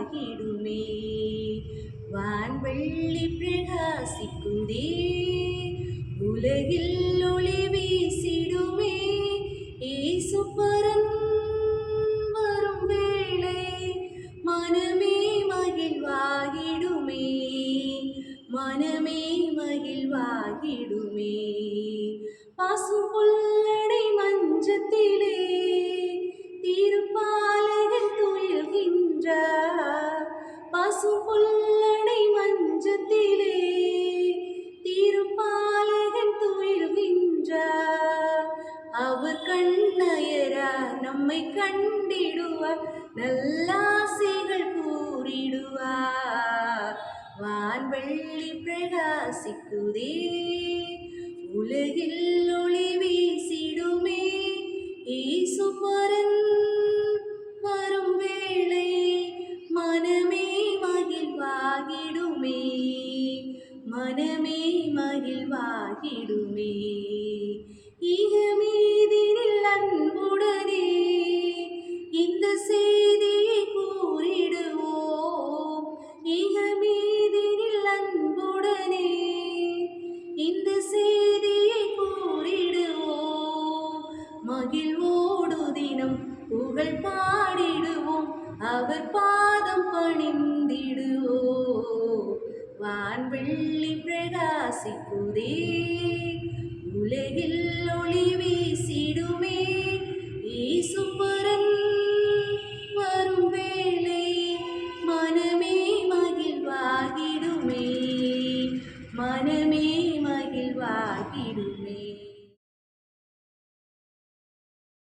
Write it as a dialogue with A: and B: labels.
A: ஆகிடுமே வான்வெள்ளி பிரகாசிக்குந்தே உலகில் ஒளி வீசிடுமே ஈசுப்பரன் வரும் வேளை மனமே மகிழ்வாகிடுமே மனமே மகிழ்வாகிடுமே பாசு பாசு புல்லடை மஞ்சத்திலே திருப்பாலகன் துயில்கின்றார் அவர் கண்ணயரா நம்மை கண்டிடுவார் நல்லாசைகள் கூறிடுவார். வான்வெள்ளி பிரகாசிக்குதே உலகில் ஒளி வீசிடுமே. ஈசுபரன் வரும் வேளை மன மகிழ்வாகிடுமே மனமே மகிழ்வாகிடுமே. இகமீதினில் அன்புடனே இந்த செய்தியை கூறிடுவோம் இகமீதினில் அன்புடனே இந்த செய்தியை கூறிடுவோம் மகிழ்வோடு தினம் புகழ் பாடிடுவோம் அவர் பாதம் பணிந்து வான்வெள்ளி பிரகாசிக்குதே. உலகில் ஒளி வீசிடுமே. ஈசுப்பரன் வரும் வேளை மனமே மகிழ்வாகிடுமே. மனமே மகிழ்வாகிடுமே.